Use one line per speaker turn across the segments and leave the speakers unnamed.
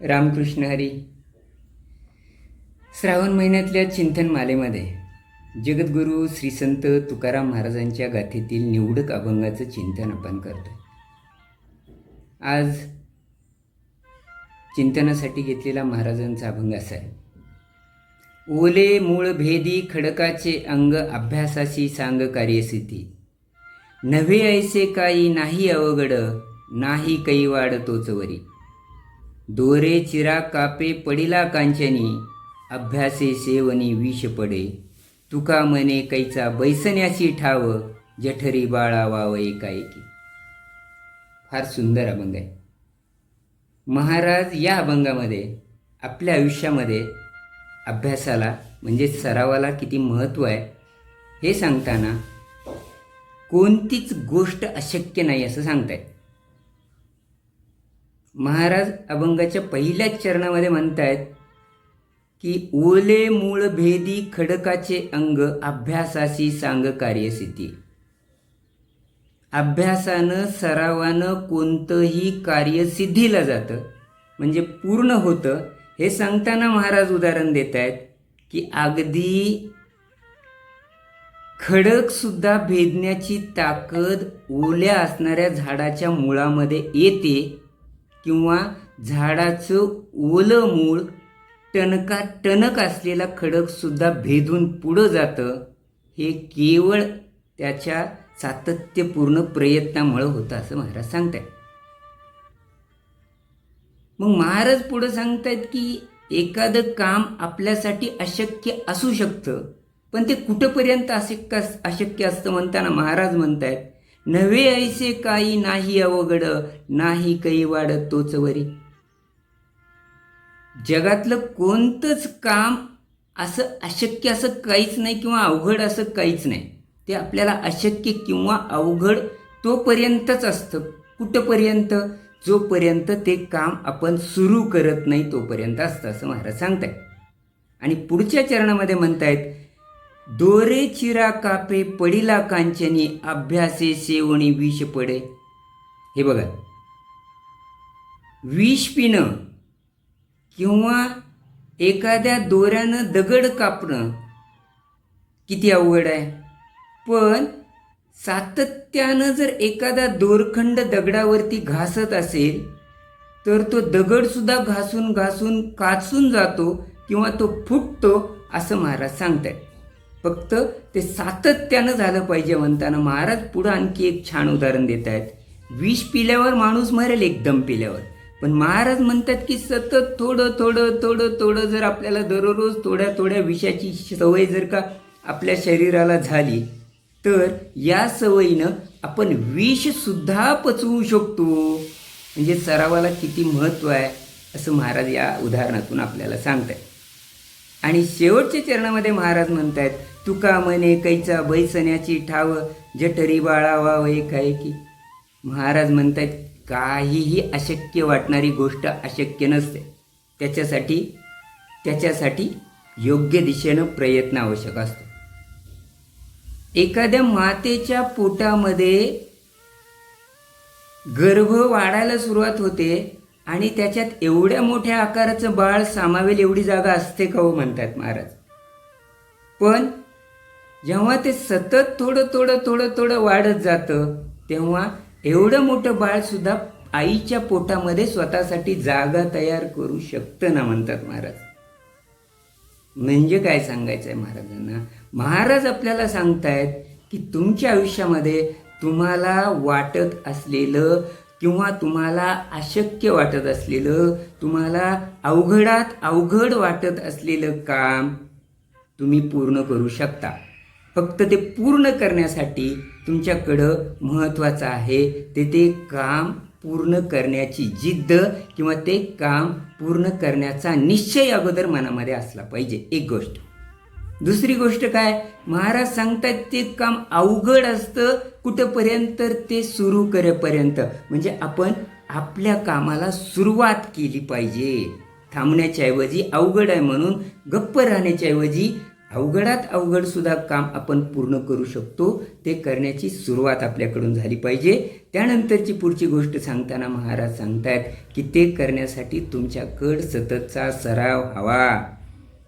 रामकृष्ण हरी. श्रावण महिन्यातल्या चिंतन मालेमध्ये जगद्गुरू श्री संत तुकाराम महाराजांच्या गाथेतील निवडक अभंगाचं चिंतन आपण करतो आज चिंतनासाठी घेतलेला महाराजांचा अभंग असा आहे. ओले मूळ भेदी खडकाचे अंग अभ्यासाशी सांग कार्यसिद्धी नव्हे ऐसे काही नाही अवघड नाही कैवाड तोच वरी दोरे चिरा कापे पडिला कांचनी अभ्यासे सेवनी विष पडे. तुका मने कैचा बैसण्याची ठाव जठरी बाळा वाव एकाएकी फार सुंदर अभंग आहे. महाराज या अभंगामध्ये आपल्या आयुष्यामध्ये अभ्यासाला म्हणजे सरावाला किती महत्त्व आहे हे सांगताना कोणतीच गोष्ट अशक्य नाही असं सांगतायत. महाराज अभंगाच्या पहिल्याच चरणामध्ये म्हणतायत की ओले मूळ भेदी खडकाचे अंग अभ्यासाशी सांग कार्यसिद्धी. अभ्यासानं सरावानं कोणतंही कार्य सिद्धीला जातं. म्हणजे पूर्ण होतं. हे सांगताना महाराज उदाहरण देत आहेत की अगदी खडकसुद्धा भेदण्याची ताकद ओल्या असणाऱ्या झाडाच्या मुळामध्ये येते. किंवा झाडाचं ओलं मूळ टणका टणक असलेला खडकसुद्धा भेदून पुढं जातं हे केवळ त्याच्या सातत्यपूर्ण प्रयत्नामुळं होतं असं महाराज सांगतायत. मग महाराज पुढं सांगतायत की एखादं काम आपल्यासाठी अशक्य असू शकतं पण ते कुठंपर्यंत अशक्य अशक्य असतं म्हणताना महाराज म्हणतायत नव्हे ऐसे काही नाही अवघड नाही काही वाढत तोच वरी. जगातलं कोणतंच काम असं अशक्य असं काहीच नाही किंवा अवघड असं काहीच नाही. ते आपल्याला अशक्य किंवा अवघड तोपर्यंतच असतं. कुठंपर्यंत? जोपर्यंत ते काम आपण सुरू करत नाही तोपर्यंत असतं असं महाराज सांगतायत. आणि पुढच्या चरणामध्ये म्हणतायत दोरे चिरा कापे पडिला कांचनी अभ्यासे सेवणी विष पडे. हे बघा. विष पिणं किंवा एखाद्या दोऱ्यानं दगड कापणं किती अवघड आहे. पण सातत्यानं जर एखादा दोरखंड दगडावरती घासत असेल तर तो दगडसुद्धा घासून घासून काचून जातो किंवा तो फुटतो असं महाराज सांगतात फक्त ते सातत्यानं झालं पाहिजे म्हणताना महाराज पुढं आणखी एक छान उदाहरण देत आहेत विष पिल्यावर माणूस मरेल एकदम पिल्यावर. पण महाराज म्हणतात की सतत थोडं थोडं थोडं थोडं जर आपल्याला दररोज थोड्या थोड्या विषाची सवय जर का आपल्या शरीराला झाली तर या सवयीनं आपण विषसुद्धा पचवू शकतो. म्हणजे सरावाला किती महत्त्व आहे असं महाराज या उदाहरणातून आपल्याला सांगत आहेत आणि शेवटच्या चरणामध्ये महाराज म्हणतायत तुका मने कैचा बैसण्याची ठाव जठरी बाळा वाव काय की? महाराज म्हणतात काहीही अशक्य वाटणारी गोष्ट अशक्य नसते. त्याच्यासाठी त्याच्यासाठी योग्य दिशेनं प्रयत्न आवश्यक असतो. एखाद्या मातेच्या पोटामध्ये गर्भ वाढायला सुरुवात होते आणि त्याच्यात एवढ्या मोठ्या आकाराचं बाळ सामावेल एवढी जागा असते का हो म्हणतात महाराज. पण जेव्हा ते सतत थोडं थोडं थोडं थोडं वाढत जातं तेव्हा एवढं मोठं बाळसुद्धा आईच्या पोटामध्ये स्वतःसाठी जागा तयार करू शकतं ना म्हणतात महाराज. म्हणजे काय सांगायचं आहे महाराजांना? महाराज आपल्याला सांगतायत की तुमच्या आयुष्यामध्ये तुम्हाला वाटत असलेलं किंवा तुम्हाला अशक्य वाटत असलेलं तुम्हाला अवघडात अवघड वाटत असलेलं काम तुम्ही पूर्ण करू शकता. फक्त ते पूर्ण करण्यासाठी तुमच्याकडं महत्त्वाचं आहे. ते ते काम पूर्ण करण्याची जिद्द किंवा ते काम पूर्ण करण्याचा निश्चय अगोदर मनामध्ये असला पाहिजे. एक गोष्ट. दुसरी गोष्ट काय? महाराज सांगतात ते काम अवघड असतं कुठंपर्यंत तर ते सुरू करेपर्यंत. म्हणजे आपण आपल्या कामाला सुरुवात केली पाहिजे. थांबण्याच्या ऐवजी अवघड आहे म्हणून गप्प राहण्याच्या ऐवजी अवघडात अवघड सुद्धा काम आपण पूर्ण करू शकतो. ते करण्याची सुरुवात आपल्याकडून झाली पाहिजे. त्यानंतरची पुढची गोष्ट सांगताना महाराज सांगतायत की ते करण्यासाठी तुमच्याकड सततचा सराव हवा.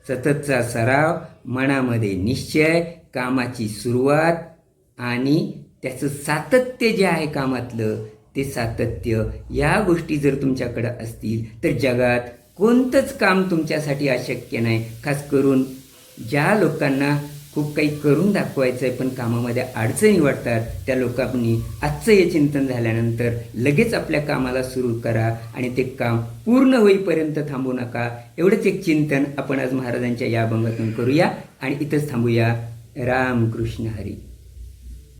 सततचा सराव मनामध्ये निश्चय कामाची सुरुवात आणि त्याचं सातत्य जे आहे कामातलं ते सातत्य या गोष्टी जर तुमच्याकडं असतील तर जगात कोणतंच काम तुमच्यासाठी अशक्य नाही. खास करून ज्या लोकांना खूप काही करून दाखवायचं आहे पण कामामध्ये अडचणी वाटतात त्या लोकांनी आजचं हे चिंतन झाल्यानंतर लगेच आपल्या कामाला सुरू करा आणि ते काम पूर्ण होईपर्यंत थांबू नका. एवढंच एक चिंतन आपण आज महाराजांच्या या अभंगातून करूया आणि इथंच थांबूया. रामकृष्ण हरी.